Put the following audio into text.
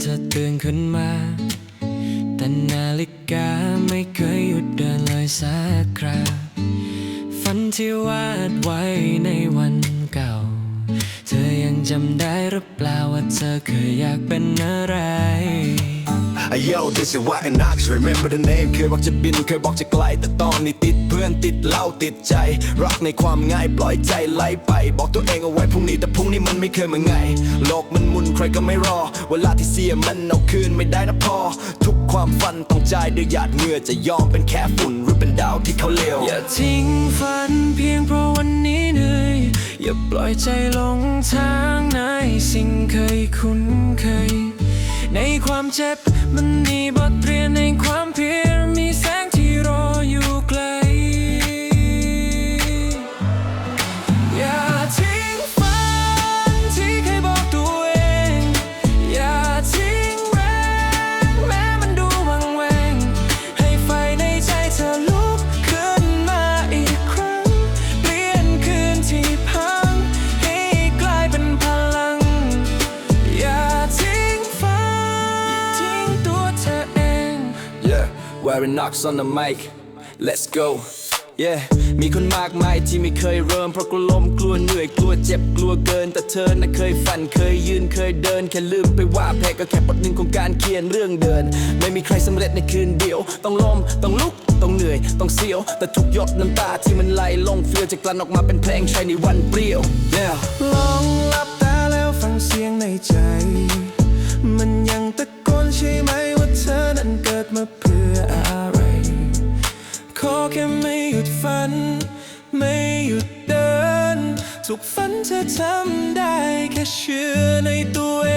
เธอตื่นขึ้นมา แต่นาฬิกาไม่เคยหยุดเดินเลยสักคราฝันที่วาดไว้ในวันเก่า เธอยังจำได้หรือเปล่าว่าเธอเคยอยากเป็นอะไร Yo this is why and Knox remember the name เคยบอกจะบินเคยบอกจะไกล แต่ตอนนี้ติดเพื่อนติดเหล้าติดใจ รักในความง่ายปล่อยใจไหลไป บอกตัวเองเอาไว้พรุ่งนี้แต่พรุ่งนี้มันไม่เคยมือนไงโลกมันมุนใครก็ไม่รอ เวลาที่เสียมันเอาคืนไม่ได้นะพอ ทุกความฝันต้องจ่ายด้วยหยาดเหงื่อจะยอมเป็นแค่ฝุ่นหรือเป็นดาวที่เขาเลวอย่าทิ้งฝันเพียงเพราะวันนี้เหนื่อยอย่าปล่อยใจลงทางในสิ่งเคยคุ้นเคย ในความเจ็บมันมีบท wearing knocks on the mic. Let's go. Yeah มีคนมากมายที่ไม่เคยเริ่มเพราะกลัวล้มกลัวเหนื่อยกลัวเจ็บกลัวเกิน แต่เธอน่ะเคยฝันเคยยืนเคยเดิน แค่ลืมไปว่าแพ้ก็แค่บทหนึ่งของการเขียนเรื่องเดิน ไม่มีใครสำเร็จในคืนเดียว ต้องล้มต้องลุกต้องเหนื่อย ต้องเสียว แต่ทุกหยดน้ำตาที่มันไหลลงเฟียวจะกลั่นออกมาเป็นเพลงใช้ในวันเปรี้ยว Yeah ลองหลับตาแล้วฟังเสียงในใจ ไม่หยุดเดิน ทุกฝันเธอทำได้แค่เชื่อในตัวเอง